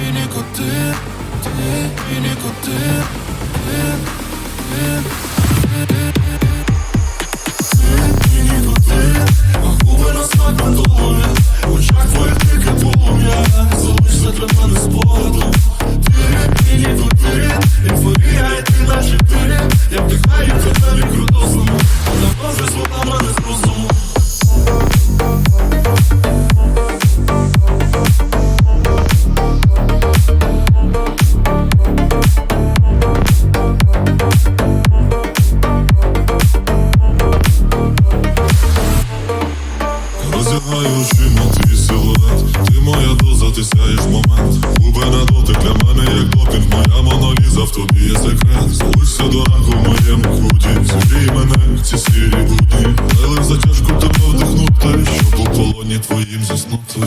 unique au terre, unique au terre, в момент. Губи на дотик для мене як допінг. Моя моноліза, в тобі є секрет. Залишся до ранку в моєму худі Зігрій мене, ці сірі будні Лили за чашку тебе вдихнути Щоб у полоні твоїм заснути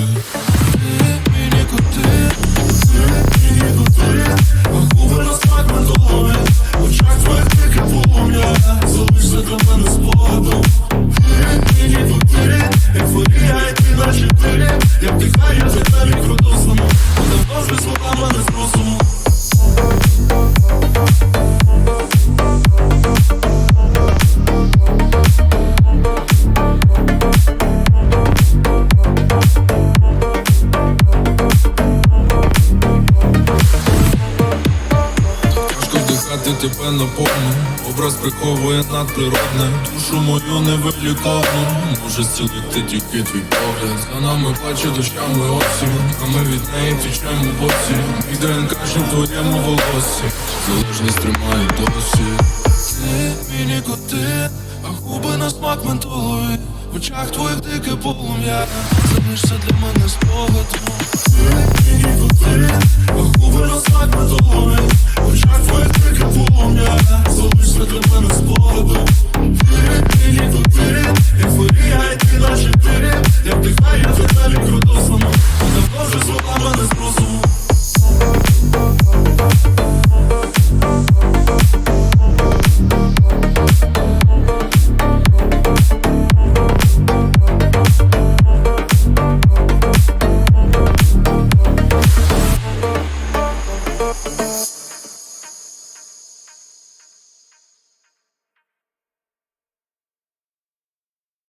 Тяжко тебе наповну Образ приховує надприродне. Душу мою невиліковну Може зцілити тільки твій погляд. За нами плаче дощами осінь А ми від неї тічемо боці. Мій ДНК ще в твоєму волосі. Залежність тримає досі. Ти мій нікотин, а губи на смак ментолові. В очах твоїх дике полум'я. Залишся для мене спогадом